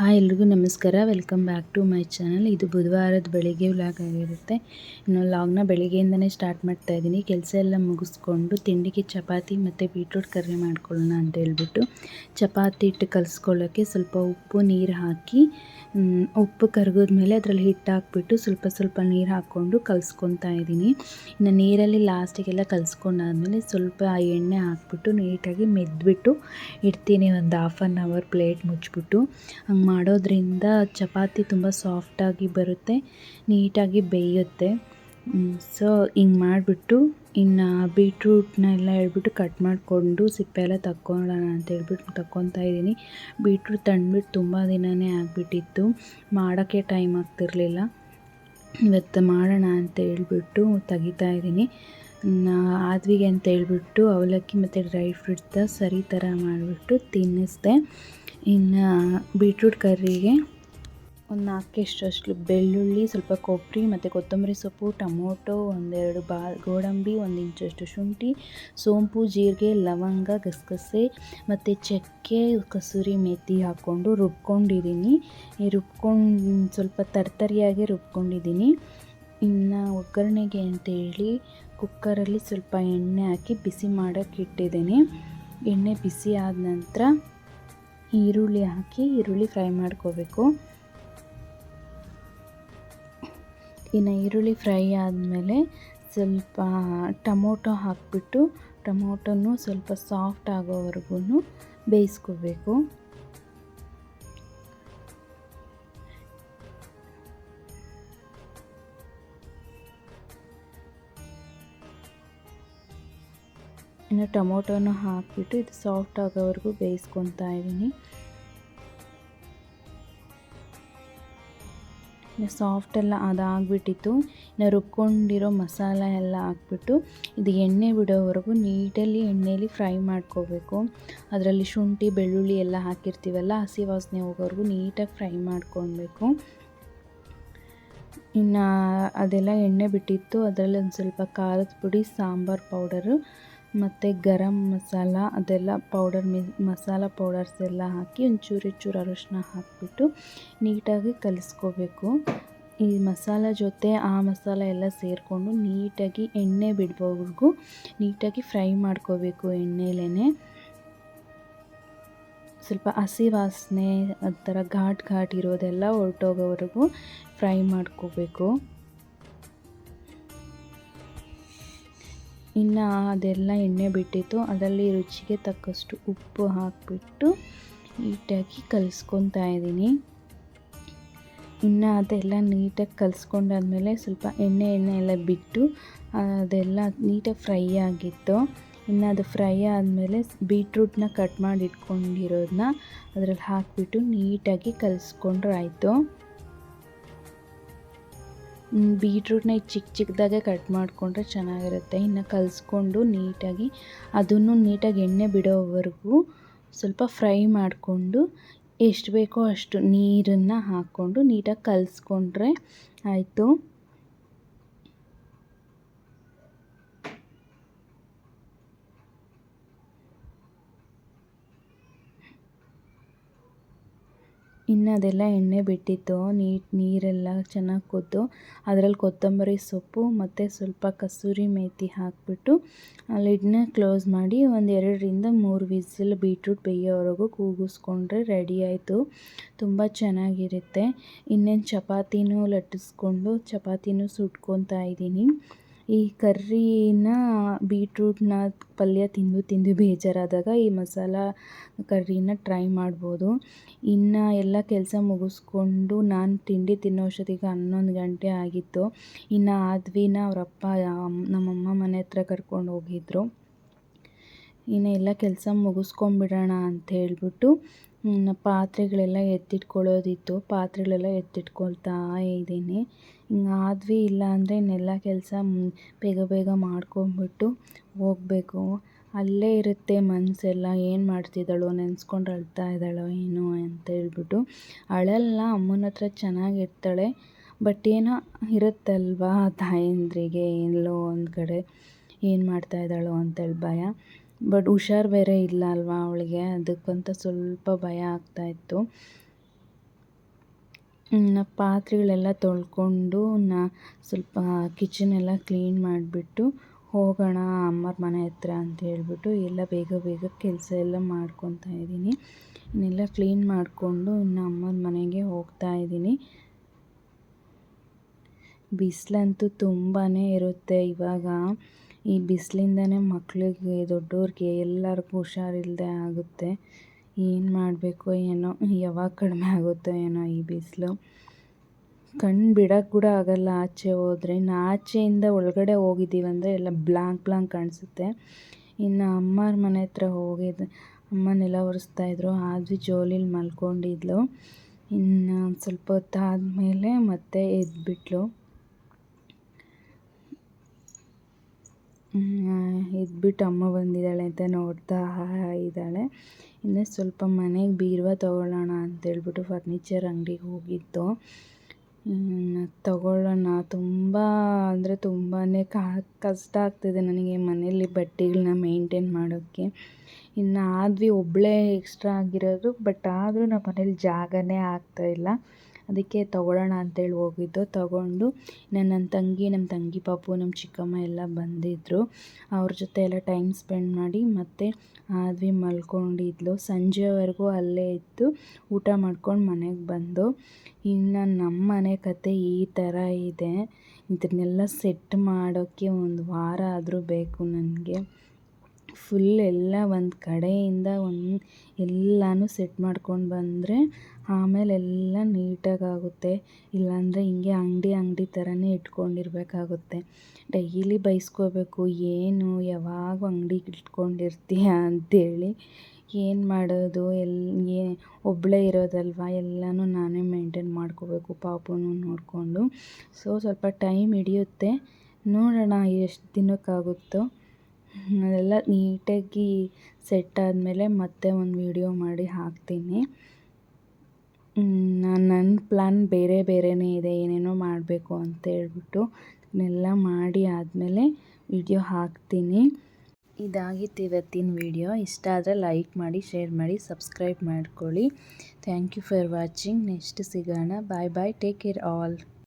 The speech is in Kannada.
ಹಾಯ್ ಎಲ್ರಿಗೂ ನಮಸ್ಕಾರ. Welcome back to my channel ಇದು ಬುಧವಾರದ ಬೆಳಿಗ್ಗೆ ವ್ಲಾಗ್ ಆಗಿರುತ್ತೆ. ಇನ್ನು ಲಾಗ್ನ ಬೆಳಿಗ್ಗೆಯಿಂದನೇ ಸ್ಟಾರ್ಟ್ ಮಾಡ್ತಾ ಇದ್ದೀನಿ. ಕೆಲಸ ಎಲ್ಲ ಮುಗಿಸ್ಕೊಂಡು ತಿಂಡಿಗೆ ಚಪಾತಿ ಮತ್ತು ಬೀಟ್ರೂಟ್ ಕರ್ರಿ ಮಾಡ್ಕೊಳ್ಳೋಣ ಅಂತ ಹೇಳ್ಬಿಟ್ಟು ಚಪಾತಿ ಹಿಟ್ಟು ಕಲಿಸ್ಕೊಳ್ಳೋಕ್ಕೆ ಸ್ವಲ್ಪ ಉಪ್ಪು, ನೀರು ಹಾಕಿ ಉಪ್ಪು ಕರಗಿದ್ಮೇಲೆ ಅದರಲ್ಲಿ ಹಿಟ್ಟು ಹಾಕ್ಬಿಟ್ಟು ಸ್ವಲ್ಪ ಸ್ವಲ್ಪ ನೀರು ಹಾಕ್ಕೊಂಡು ಕಲಿಸ್ಕೊತಾ ಇದ್ದೀನಿ. ಇನ್ನು ನೀರಲ್ಲಿ ಲಾಸ್ಟಿಗೆಲ್ಲ ಕಲಿಸ್ಕೊಂಡಾದ್ಮೇಲೆ ಸ್ವಲ್ಪ ಆ ಎಣ್ಣೆ ಹಾಕ್ಬಿಟ್ಟು ನೀಟಾಗಿ ಮೆದ್ಬಿಟ್ಟು ಇಡ್ತೀನಿ. ಒಂದು ಹಾಫ್ ಆನ್ ಅವರ್ ಪ್ಲೇಟ್ ಮುಚ್ಚಿಬಿಟ್ಟು ಹಂಗೆ ಮಾಡೋದ್ರಿಂದ ಚಪಾತಿ ತುಂಬ ಸಾಫ್ಟಾಗಿ ಬರುತ್ತೆ, ನೀಟಾಗಿ ಬೇಯುತ್ತೆ. ಸೊ ಹಿಂಗೆ ಮಾಡಿಬಿಟ್ಟು ಇನ್ನು ಬೀಟ್ರೂಟ್ನೆಲ್ಲ ಹೇಳ್ಬಿಟ್ಟು ಕಟ್ ಮಾಡಿಕೊಂಡು ಸಿಪ್ಪೆ ಎಲ್ಲ ತಕ್ಕೊಳ್ಳೋಣ ಅಂತ ಹೇಳ್ಬಿಟ್ಟು ತಕ್ಕೊತಾ ಇದ್ದೀನಿ. ಬೀಟ್ರೂಟ್ ತಂದ್ಬಿಟ್ಟು ತುಂಬ ದಿನವೇ ಆಗಿಬಿಟ್ಟಿತ್ತು, ಮಾಡೋಕ್ಕೆ ಟೈಮ್ ಆಗ್ತಿರಲಿಲ್ಲ. ಇವತ್ತು ಮಾಡೋಣ ಅಂತ ಹೇಳ್ಬಿಟ್ಟು ತೆಗಿತಾ ಇದ್ದೀನಿ. ಆದ್ವಿಗೆ ಅಂತ ಹೇಳ್ಬಿಟ್ಟು ಅವಲಕ್ಕಿ ಮತ್ತು ಡ್ರೈ ಫ್ರೂಟ್ಸ್ ಸರಿ ಥರ ಮಾಡಿಬಿಟ್ಟು ತಿನ್ನಿಸ್ದೆ. ಇನ್ನು ಬೀಟ್ರೂಟ್ ಕರ್ರಿಗೆ ಒಂದು ನಾಲ್ಕಷ್ಟು ಅಷ್ಟು ಬೆಳ್ಳುಳ್ಳಿ, ಸ್ವಲ್ಪ ಕೊಬ್ಬರಿ ಮತ್ತು ಕೊತ್ತಂಬರಿ ಸೊಪ್ಪು, ಟೊಮೊಟೊ, ಒಂದೆರಡು ಬಾ, ಗೋಡಂಬಿ, ಒಂದು ಇಂಚಷ್ಟು ಶುಂಠಿ, ಸೋಂಪು, ಜೀರಿಗೆ, ಲವಂಗ, ಗಸಗಸೆ ಮತ್ತು ಚಕ್ಕೆ, ಕಸೂರಿ ಮೆಥಿ ಹಾಕ್ಕೊಂಡು ರುಬ್ಕೊಂಡಿದ್ದೀನಿ ರುಬ್ಕೊಂಡು, ಸ್ವಲ್ಪ ತರ್ತರಿಯಾಗಿ ರುಬ್ಕೊಂಡಿದ್ದೀನಿ ಇನ್ನು ಒಗ್ಗರಣೆಗೆ ಅಂತೇಳಿ ಕುಕ್ಕರಲ್ಲಿ ಸ್ವಲ್ಪ ಎಣ್ಣೆ ಹಾಕಿ ಬಿಸಿ ಮಾಡೋಕ್ಕೆ ಇಟ್ಟಿದ್ದೀನಿ. ಎಣ್ಣೆ ಬಿಸಿ ಆದ ನಂತರ ಈರುಳ್ಳಿ ಹಾಕಿ ಈರುಳ್ಳಿ ಫ್ರೈ ಮಾಡ್ಕೋಬೇಕು. ಇನ್ನು ಈರುಳ್ಳಿ ಫ್ರೈ ಆದಮೇಲೆ ಸ್ವಲ್ಪ ಟೊಮೊಟೊ ಹಾಕಿಬಿಟ್ಟು ಟೊಮೊಟೊನು ಸ್ವಲ್ಪ ಸಾಫ್ಟ್ ಆಗೋವರೆಗೂ ಬೇಯಿಸ್ಕೋಬೇಕು. ಇನ್ನು ಟೊಮೊಟೊನ ಹಾಕಿಬಿಟ್ಟು ಇದು ಸಾಫ್ಟ್ ಆಗೋವರೆಗೂ ಬೇಯಿಸ್ಕೊತಾ ಇದ್ದೀನಿ. ಇನ್ನು ಸಾಫ್ಟೆಲ್ಲ ಅದಾಗ್ಬಿಟ್ಟಿತ್ತು. ಇನ್ನು ರುಬ್ಕೊಂಡಿರೋ ಮಸಾಲ ಎಲ್ಲ ಹಾಕ್ಬಿಟ್ಟು ಇದು ಎಣ್ಣೆ ಬಿಡೋವರೆಗೂ ನೀಟಲ್ಲಿ ಎಣ್ಣೆಯಲ್ಲಿ ಫ್ರೈ ಮಾಡ್ಕೋಬೇಕು. ಅದರಲ್ಲಿ ಶುಂಠಿ, ಬೆಳ್ಳುಳ್ಳಿ ಎಲ್ಲ ಹಾಕಿರ್ತೀವಲ್ಲ, ಹಸಿ ವಾಸನೆ ಹೋಗೋವರೆಗೂ ನೀಟಾಗಿ ಫ್ರೈ ಮಾಡ್ಕೊಳ್ಬೇಕು. ಇನ್ನು ಅದೆಲ್ಲ ಎಣ್ಣೆ ಬಿಟ್ಟಿತ್ತು. ಅದರಲ್ಲಿ ಒಂದು ಸ್ವಲ್ಪ ಖಾರದ ಪುಡಿ, ಸಾಂಬಾರು ಪೌಡರು ಮತ್ತು ಗರಂ ಮಸಾಲ, ಅದೆಲ್ಲ ಪೌಡರ್ ಮಿ, ಮಸಾಲ ಪೌಡರ್ಸ್ ಎಲ್ಲ ಹಾಕಿ ಒಂಚೂರು ಚೂರು ಅರಶಿನ ಹಾಕಿಬಿಟ್ಟು ನೀಟಾಗಿ ಕಲಿಸ್ಕೋಬೇಕು. ಈ ಮಸಾಲ ಜೊತೆ ಆ ಮಸಾಲ ಎಲ್ಲ ಸೇರಿಕೊಂಡು ನೀಟಾಗಿ ಎಣ್ಣೆ ಬಿಡುವವರೆಗೂ ನೀಟಾಗಿ ಫ್ರೈ ಮಾಡ್ಕೋಬೇಕು ಎಣ್ಣೆಲೇ ಸ್ವಲ್ಪ ಹಸಿ ವಾಸನೆ ಆ ಥರ ಘಾಟ್ ಘಾಟ್ ಇರೋದೆಲ್ಲ ಹೊರ್ಟೋಗೋವರೆಗೂ ಫ್ರೈ ಮಾಡ್ಕೋಬೇಕು. ಇನ್ನು ಅದೆಲ್ಲ ಎಣ್ಣೆ ಬಿಟ್ಟಿತ್ತು. ಅದರಲ್ಲಿ ರುಚಿಗೆ ತಕ್ಕಷ್ಟು ಉಪ್ಪು ಹಾಕಿಬಿಟ್ಟು ನೀಟಾಗಿ ಕಲಿಸ್ಕೊತಾ ಇದ್ದೀನಿ. ಇನ್ನು ಅದೆಲ್ಲ ನೀಟಾಗಿ ಕಲಿಸ್ಕೊಂಡಾದ್ಮೇಲೆ ಸ್ವಲ್ಪ ಎಣ್ಣೆ ಎಣ್ಣೆ ಎಲ್ಲ ಬಿಟ್ಟು ಅದೆಲ್ಲ ನೀಟಾಗಿ ಫ್ರೈ ಆಗಿತ್ತು. ಇನ್ನು ಅದು ಫ್ರೈ ಆದಮೇಲೆ ಬೀಟ್ರೂಟ್ನ ಕಟ್ ಮಾಡಿ ಇಟ್ಕೊಂಡಿರೋದನ್ನ ಅದರಲ್ಲಿ ಹಾಕಿಬಿಟ್ಟು ನೀಟಾಗಿ ಕಲಿಸ್ಕೊಂಡ್ರೆ ಆಯಿತು ಬೀಟ್ರೂಟ್ನ ಚಿಕ್ಕ ಚಿಕ್ಕದಾಗೆ ಕಟ್ ಮಾಡಿಕೊಂಡ್ರೆ ಚೆನ್ನಾಗಿರುತ್ತೆ. ಇನ್ನು ಕಲಿಸ್ಕೊಂಡು ನೀಟಾಗಿ ಅದನ್ನು ನೀಟಾಗಿ ಎಣ್ಣೆ ಬಿಡೋವರೆಗೂ ಸ್ವಲ್ಪ ಫ್ರೈ ಮಾಡಿಕೊಂಡು ಎಷ್ಟು ಬೇಕೋ ಅಷ್ಟು ನೀರನ್ನು ಹಾಕ್ಕೊಂಡು ನೀಟಾಗಿ ಕಲಿಸ್ಕೊಂಡ್ರೆ ಆಯಿತು. ಇನ್ನು ಅದೆಲ್ಲ ಎಣ್ಣೆ ಬಿಟ್ಟಿತ್ತು. ನೀಟ್ ನೀರೆಲ್ಲ ಚೆನ್ನಾಗಿ ಕುದ್ದು ಅದರಲ್ಲಿ ಕೊತ್ತಂಬರಿ ಸೊಪ್ಪು ಮತ್ತು ಸ್ವಲ್ಪ ಕಸೂರಿ ಮೇಥಿ ಹಾಕಿಬಿಟ್ಟು ಲಿಡ್ನ ಕ್ಲೋಸ್ ಮಾಡಿ ಒಂದು ಎರಡರಿಂದ ಮೂರು ವಿಸಿಲ್ ಬೀಟ್ರೂಟ್ ಬೇಯೋವರೆಗೂ ಕೂಗಿಸ್ಕೊಂಡ್ರೆ ರೆಡಿ ಆಯಿತು. ತುಂಬ ಚೆನ್ನಾಗಿರುತ್ತೆ. ಇನ್ನೇನು ಚಪಾತಿನೂ ಲಟ್ಟಿಸ್ಕೊಂಡು, ಚಪಾತಿನೂ ಸುಟ್ಕೊತಾ ಇದ್ದೀನಿ. ಈ ಕರ್ರಿನ ಬೀಟ್ರೂಟ್ನ ಪಲ್ಯ ತಿಂದು ತಿಂದು ಬೇಜಾರಾದಾಗ ಈ ಮಸಾಲ ಕರ್ರಿನ ಟ್ರೈ ಮಾಡ್ಬೋದು. ಇನ್ನು ಎಲ್ಲ ಕೆಲಸ ಮುಗಿಸ್ಕೊಂಡು ನಾನು ತಿಂಡಿ ತಿನ್ನೋ ಅಷ್ಟೊತ್ತಿಗೆ ಹನ್ನೊಂದು ಗಂಟೆ ಆಗಿತ್ತು. ಇನ್ನು ಆದ್ವಿನ ಅವರಪ್ಪ ನಮ್ಮಮ್ಮ ಮನೆ ಹತ್ರ ಕರ್ಕೊಂಡು ಹೋಗಿದ್ರು. ಇನ್ನು ಎಲ್ಲ ಕೆಲಸ ಮುಗಿಸ್ಕೊಂಬಿಡೋಣ ಅಂತ ಹೇಳ್ಬಿಟ್ಟು ಪಾತ್ರೆಗಳೆಲ್ಲ ಎತ್ತಿಟ್ಕೊಳ್ಳೋದಿತ್ತು. ಪಾತ್ರೆಗಳೆಲ್ಲ ಎತ್ತಿಟ್ಕೊಳ್ತಾ ಇದ್ದೀನಿ. ಆದ್ವಿ ಇಲ್ಲ ಅಂದರೆ ಇನ್ನೆಲ್ಲ ಕೆಲಸ ಬೇಗ ಬೇಗ ಮಾಡ್ಕೊಂಬಿಟ್ಟು ಹೋಗ್ಬೇಕು. ಅಲ್ಲೇ ಇರುತ್ತೆ ಮನಸ್ಸೆಲ್ಲ ಏನು ಮಾಡ್ತಿದ್ದಾಳೋ, ನೆನೆಸ್ಕೊಂಡು ಅಳ್ತಾ ಇದ್ದಾಳೋ ಏನೋ ಅಂತ ಹೇಳ್ಬಿಟ್ಟು. ಅಳಲ್ಲ, ಅಮ್ಮನ ಹತ್ರ ಚೆನ್ನಾಗಿರ್ತಾಳೆ ಬಟ್ ಏನೋ ಇರುತ್ತಲ್ವಾ ತಾಯಂದ್ರಿಗೆ? ಎಲ್ಲೋ ಒಂದು ಕಡೆ ಏನು ಮಾಡ್ತಾ ಇದ್ದಾಳೋ ಅಂತೇಳಿ ಭಯ. ಬಟ್ ಹುಷಾರು ಬೇರೆ ಇಲ್ಲ ಅಲ್ವಾ ಅವಳಿಗೆ. ಅದಕ್ಕಂತ ಸ್ವಲ್ಪ ಭಯ ಆಗ್ತಾಯಿತ್ತು ಇನ್ನು ಪಾತ್ರೆಗಳೆಲ್ಲ ತೊಳ್ಕೊಂಡು ನಾ ಸ್ವಲ್ಪ ಕಿಚನ್ ಎಲ್ಲ ಕ್ಲೀನ್ ಮಾಡಿಬಿಟ್ಟು ಹೋಗೋಣ ಅಮ್ಮರ ಮನೆ ಹತ್ರ ಅಂತ ಹೇಳ್ಬಿಟ್ಟು ಎಲ್ಲ ಬೇಗ ಬೇಗ ಕೆಲಸ ಎಲ್ಲ ಮಾಡ್ಕೊತಾ ಇದ್ದೀನಿ. ಇನ್ನೆಲ್ಲ ಕ್ಲೀನ್ ಮಾಡಿಕೊಂಡು ಇನ್ನು ಅಮ್ಮನ ಮನೆಗೆ ಹೋಗ್ತಾ ಇದ್ದೀನಿ. ಬಿಸಿಲಂತೂ ತುಂಬಾ ಇರುತ್ತೆ ಇವಾಗ. ಈ ಬಿಸಿಲಿಂದನೇ ಮಕ್ಕಳಿಗೆ ದೊಡ್ಡವ್ರಿಗೆ ಎಲ್ಲರಿಗೂ ಹುಷಾರಿಲ್ಲದೆ ಆಗುತ್ತೆ. ಏನು ಮಾಡಬೇಕು ಏನೋ, ಯಾವಾಗ ಕಡಿಮೆ ಆಗುತ್ತೋ ಏನೋ ಈ ಬಿಸಿಲು. ಕಣ್ಣು ಬಿಡೋಕ್ಕೆ ಕೂಡ ಆಗಲ್ಲ ಆಚೆ ಹೋದರೆ. ಇನ್ನು ಆಚೆಯಿಂದ ಒಳಗಡೆ ಹೋಗಿದ್ದೀವಂದರೆ ಎಲ್ಲ ಬ್ಲಾಂಕ್ ಬ್ಲಾಂಕ್ ಕಾಣಿಸುತ್ತೆ. ಇನ್ನು ಅಮ್ಮರ ಮನೆ ಹತ್ರ ಹೋಗಿದ್ದೆ ಅಮ್ಮ ನೆಲ ಒರೆಸ್ತಾಯಿದ್ರು ಆದ್ವಿ ಜೋಲಿಲಿ ಮಲ್ಕೊಂಡಿದ್ಲು. ಇನ್ನು ಸ್ವಲ್ಪ ಹೊತ್ತಾದಮೇಲೆ ಮತ್ತೆ ಎದ್ಬಿಟ್ಲು ಎದ್ಬಿಟ್ಟು ಅಮ್ಮ ಬಂದಿದ್ದಾಳೆ ಅಂತ ನೋಡ್ತಾ ಇದ್ದಾಳೆ. ಇನ್ನು ಸ್ವಲ್ಪ ಮನೆಗೆ ಬೀರುವ ತೊಗೊಳ್ಳೋಣ ಅಂತೇಳ್ಬಿಟ್ಟು ಫರ್ನಿಚರ್ ಅಂಗಡಿಗೆ ಹೋಗಿದ್ದು. ತಗೊಳ್ಳೋಣ. ತುಂಬ ಅಂದರೆ ತುಂಬಾ ಕಷ್ಟ ಆಗ್ತಿದೆ ನನಗೆ ಮನೆಯಲ್ಲಿ ಬಟ್ಟೆಗಳನ್ನ ಮೇಂಟೈನ್ ಮಾಡೋಕ್ಕೆ. ಇನ್ನು ಆದ್ವಿ ಒಬ್ಬಳೇ ಎಕ್ಸ್ಟ್ರಾ ಆಗಿರೋದು ಬಟ್ ಆದರೂ ನಮ್ಮ ಮನೇಲಿ ಜಾಗನೇ ಆಗ್ತಾಯಿಲ್ಲ ಅದಕ್ಕೆ ತೊಗೊಳ್ಳೋಣ ಅಂತೇಳಿ ಹೋಗಿದ್ದು. ತೊಗೊಂಡು ನನ್ನ ತಂಗಿ, ನಮ್ಮ ತಂಗಿ ಪಾಪು, ನಮ್ಮ ಚಿಕ್ಕಮ್ಮ ಎಲ್ಲ ಬಂದಿದ್ದರು ಅವ್ರ ಜೊತೆ ಎಲ್ಲ ಟೈಮ್ ಸ್ಪೆಂಡ್ ಮಾಡಿ ಮತ್ತೆ ಆದ್ವಿ ಮಲ್ಕೊಂಡಿದ್ಲು. ಸಂಜೆವರೆಗೂ ಅಲ್ಲೇ ಇದ್ದು ಊಟ ಮಾಡ್ಕೊಂಡು ಮನೆಗೆ ಬಂದು. ಇನ್ನು ನಮ್ಮ ಮನೆ ಕತೆ ಈ ಥರ ಇದೆ. ಇದನ್ನೆಲ್ಲ ಸೆಟ್ ಮಾಡೋಕ್ಕೆ ಒಂದು ವಾರ ಆದರೂ ಬೇಕು ನನಗೆ. ಫುಲ್ ಎಲ್ಲ ಒಂದು ಕಡೆಯಿಂದ ಒಂದು ಎಲ್ಲನೂ ಸೆಟ್ ಮಾಡ್ಕೊಂಡು ಬಂದರೆ ಆಮೇಲೆ ಎಲ್ಲ ನೀಟಾಗಿ ಆಗುತ್ತೆ ಇಲ್ಲಾಂದರೆ ಹಿಂಗೆ ಅಂಗಡಿ ಅಂಗಡಿ ಥರನೇ ಇಟ್ಕೊಂಡಿರಬೇಕಾಗುತ್ತೆ. ಡೈಲಿ ಬೈಸ್ಕೋಬೇಕು, ಏನು ಯಾವಾಗ ಅಂಗಡಿಗೆ ಇಟ್ಕೊಂಡಿರ್ತೀಯ ಅಂತೇಳಿ ಏನು ಮಾಡೋದು? ಎಲ್ಲಿ ಒಬ್ಬಳೇ ಇರೋದಲ್ವ? ಎಲ್ಲನೂ ನಾನೇ ಮೇಂಟೈನ್ ಮಾಡ್ಕೋಬೇಕು ಪಾಪುನೂ ನೋಡಿಕೊಂಡು. ಸೊ ಸ್ವಲ್ಪ ಟೈಮ್ ಹಿಡಿಯುತ್ತೆ. ನೋಡೋಣ ಎಷ್ಟು ದಿನಕ್ಕಾಗುತ್ತೋ. ಅದೆಲ್ಲ ನೀಟಾಗಿ ಸೆಟ್ ಆದಮೇಲೆ ಮತ್ತೆ ಒಂದು ವೀಡಿಯೋ ಮಾಡಿ ಹಾಕ್ತೀನಿ. ನಾನು ನನ್ನ ಪ್ಲ್ಯಾನ್ ಬೇರೆ ಬೇರೆಯೇ ಇದೆ, ಏನೇನೋ ಮಾಡಬೇಕು ಅಂತ ಹೇಳ್ಬಿಟ್ಟು ಇದನ್ನೆಲ್ಲ ಮಾಡಿ ಆದಮೇಲೆ ವಿಡಿಯೋ ಹಾಕ್ತೀನಿ. ಇದಾಗಿತ್ತು ಇವತ್ತಿನ ವಿಡಿಯೋ ಇಷ್ಟ ಆದರೆ ಲೈಕ್ ಮಾಡಿ ಶೇರ್ ಮಾಡಿ ಸಬ್ಸ್ಕ್ರೈಬ್ ಮಾಡ್ಕೊಳ್ಳಿ. Thank you for watching next ಸಿಗೋಣ. Bye bye take care all